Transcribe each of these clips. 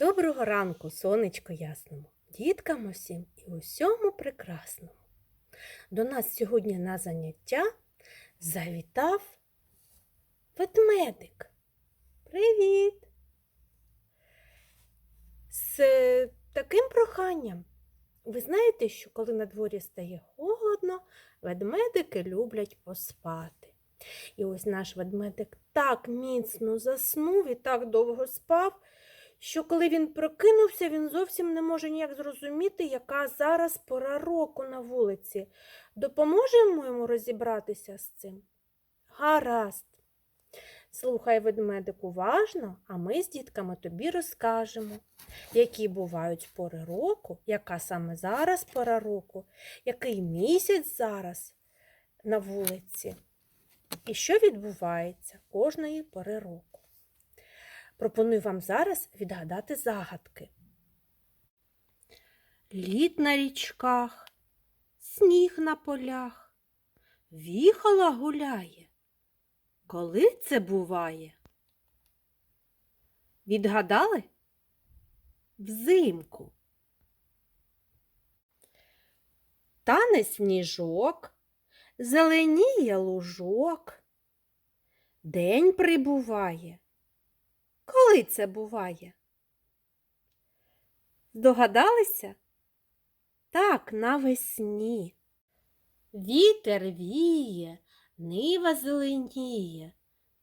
Доброго ранку, сонечко ясному, діткам усім і усьому прекрасному. До нас сьогодні на заняття завітав ведмедик. Привіт! З таким проханням. Ви знаєте, що коли на дворі стає холодно, ведмедики люблять поспати. І ось наш ведмедик так міцно заснув і так довго спав, що коли він прокинувся, він зовсім не може ніяк зрозуміти, яка зараз пора року на вулиці. Допоможемо йому розібратися з цим? Гаразд. Слухай, ведмедик, уважно, а ми з дітками тобі розкажемо, які бувають пори року, яка саме зараз пора року, який місяць зараз на вулиці, і що відбувається кожної пори року. Пропоную вам зараз відгадати загадки. Лід на річках, сніг на полях, віхола гуляє. Коли це буває? Відгадали? Взимку. Тане сніжок, зеленіє лужок. День прибуває. Коли це буває? Здогадалися? Так, навесні. Вітер віє, нива зеленіє,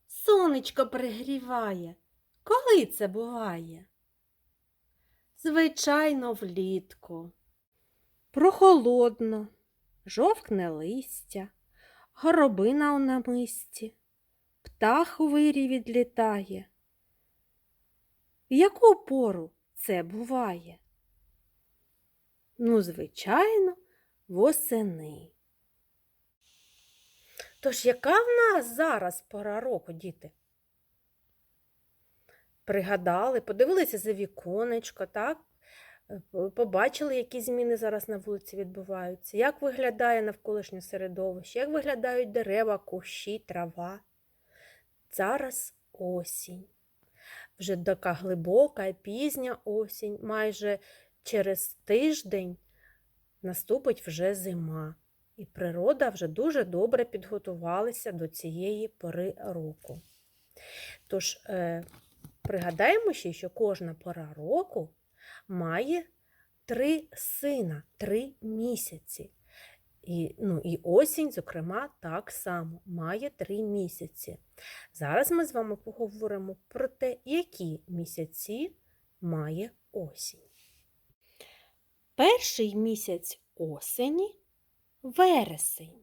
сонечко пригріває. Коли це буває? Звичайно, влітку. Прохолодно, жовкне листя, горобина у намисті, птах у вирі відлітає. Яку пору це буває? Ну, звичайно, восени. Тож яка в нас зараз пора року, діти? Пригадали, подивилися за віконечко, так? Е, Побачили, які зміни зараз на вулиці відбуваються, як виглядає навколишнє середовище, як виглядають дерева, кущі, трава. Зараз осінь. Вже така глибока, пізня осінь, майже через тиждень наступить вже зима, і природа вже дуже добре підготувалася до цієї пори року. Тож, е, пригадаємо ще, що кожна пора року має три сина, три місяці. І, ну, і осінь, зокрема, так само має три місяці. Зараз ми з вами поговоримо про те, які місяці має осінь. Перший місяць осені вересень.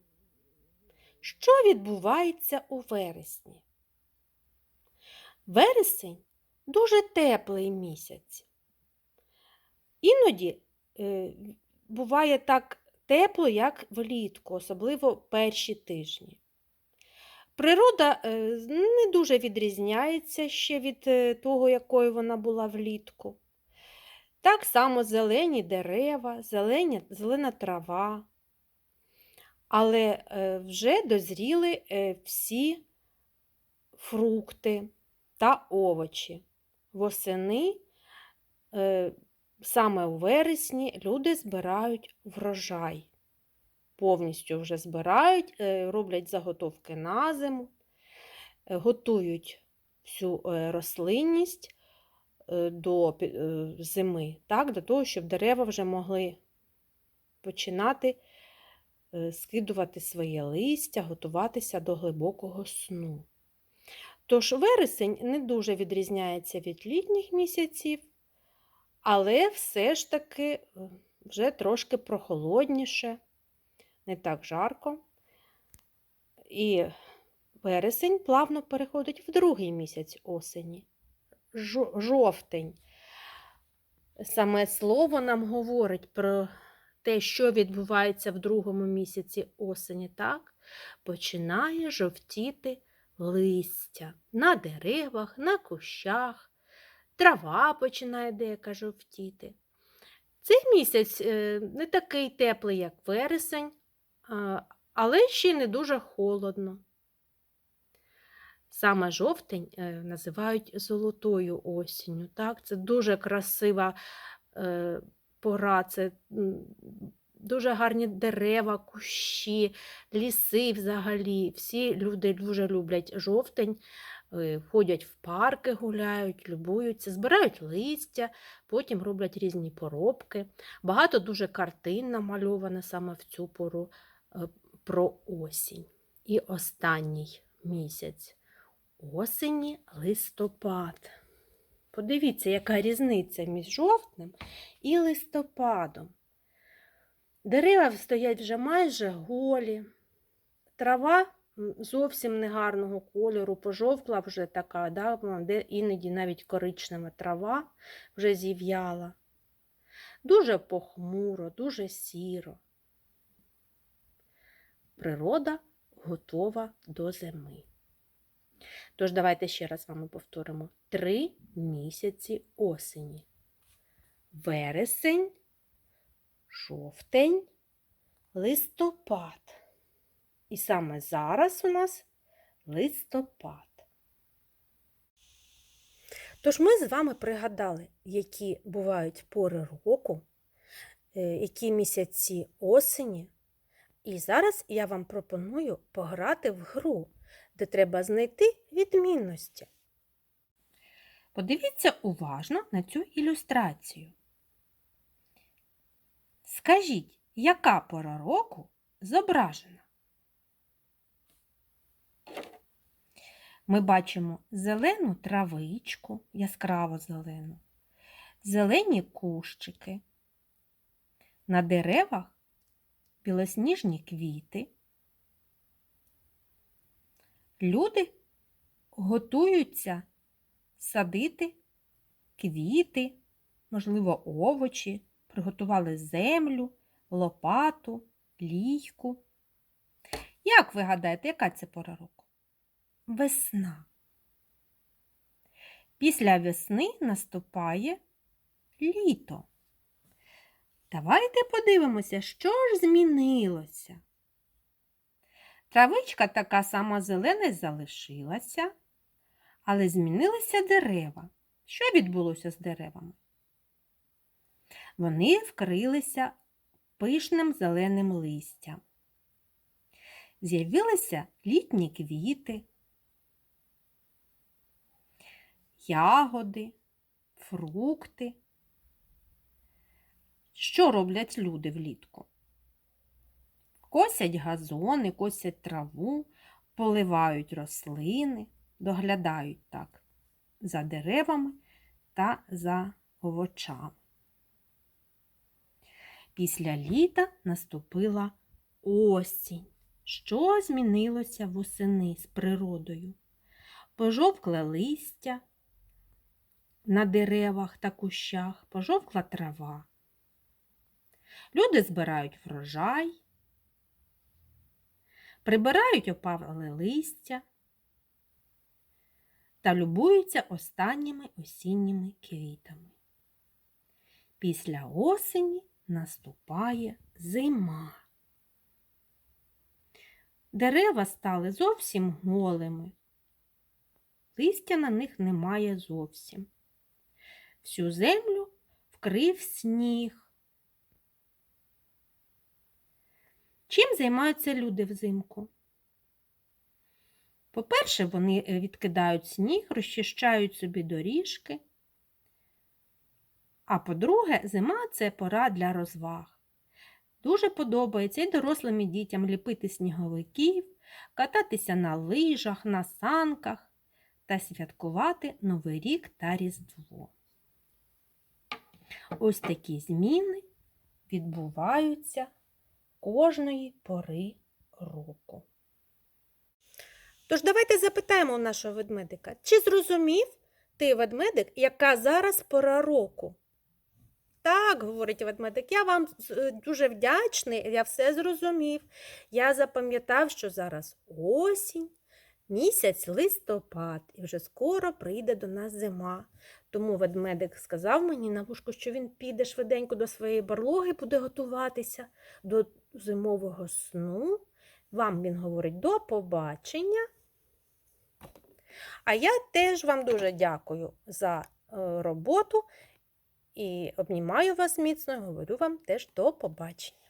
Що відбувається у вересні? Вересень дуже теплий місяць. Іноді е, буває так тепло, як влітку, особливо перші тижні. Природа е, не дуже відрізняється ще від е, того, якою вона була влітку. Так само зелені дерева, зелені, зелена трава. Але е, вже дозріли всі фрукти та овочі. Восени, саме у вересні, люди збирають врожай. Повністю вже збирають, е, роблять заготовки на зиму, е, готують всю е, рослинність до зими, так, до того, щоб дерева вже могли починати скидувати своє листя, готуватися до глибокого сну. Тож вересень не дуже відрізняється від літніх місяців, але все ж таки е, вже трошки прохолодніше, не так жарко. І вересень плавно переходить в другий місяць осені, жовтень. Саме слово нам говорить про те, що відбувається в другому місяці осені, так? Починає жовтіти листя на деревах, на кущах, трава починає деяка жовтіти. Цей місяць е, не такий теплий, як вересень, але ще не дуже холодно. Саме жовтень е, називають золотою осінню. Так? Це дуже красива е, пора, це дуже гарні дерева, кущі, ліси взагалі. Всі люди дуже люблять жовтень, ходять в парки, гуляють, любуються, збирають листя, потім роблять різні поробки. Багато дуже картин намальовано саме в цю пору е, про осінь. І останній місяць осені листопад. Подивіться, яка різниця між жовтнем і листопадом. Дерева стоять вже майже голі, трава зовсім негарного кольору, пожовкла вже така, да, де іноді навіть коричнева трава вже зів'яла. Дуже похмуро, дуже сіро. Природа готова до зими. Тож давайте ще раз з вами повторимо: три місяці осені. Вересень, жовтень, листопад. І саме зараз у нас листопад. Тож ми з вами пригадали, які бувають пори року, е, які місяці осені. І зараз я вам пропоную пограти в гру, де треба знайти відмінності. Подивіться уважно на цю ілюстрацію. Скажіть, яка пора року зображена? Ми бачимо зелену травичку, яскраво зелену, зелені кущики. На деревах білосніжні квіти. Люди готуються садити квіти, можливо, овочі, приготували землю, лопату, лійку. Як ви гадаєте, яка це пора року? Весна. Після весни наступає літо. Давайте подивимося, що ж змінилося. Травичка така сама зелена залишилася, але змінилися дерева. Що відбулося з деревами? Вони вкрилися пишним зеленим листям. З'явилися літні квіти, ягоди, фрукти. Що роблять люди влітку? Косять газони, косять траву, поливають рослини, доглядають так за деревами та за овочами. Після літа наступила осінь. Що змінилося восени з природою? Пожовкле листя на деревах та кущах, пожовкла трава. Люди збирають врожай, прибирають опале листя та любуються останніми осінніми квітами. Після осені наступає зима. Дерева стали зовсім голими. Листя на них немає зовсім. Всю землю вкрив сніг. Чим займаються люди взимку? По-перше, вони е, відкидають сніг, розчищають собі доріжки. А по-друге, зима це пора для розваг. Дуже подобається і дорослим і дітям ліпити сніговиків, кататися на лижах, на санках та святкувати Новий рік та Різдво. Ось такі зміни відбуваються кожної пори року. Тож давайте запитаємо у нашого ведмедика, чи зрозумів ти, ведмедик, яка зараз пора року? Так, говорить ведмедик, я вам дуже вдячний, я все зрозумів. Я запам'ятав, що зараз осінь, місяць листопад, і вже скоро прийде до нас зима. Тому ведмедик сказав мені на вушку, що він піде швиденько до своєї барлоги, буде готуватися до зимового сну. Вам він говорить до побачення. А я теж вам дуже дякую за е, роботу і обнімаю вас міцно говорю вам теж до побачення.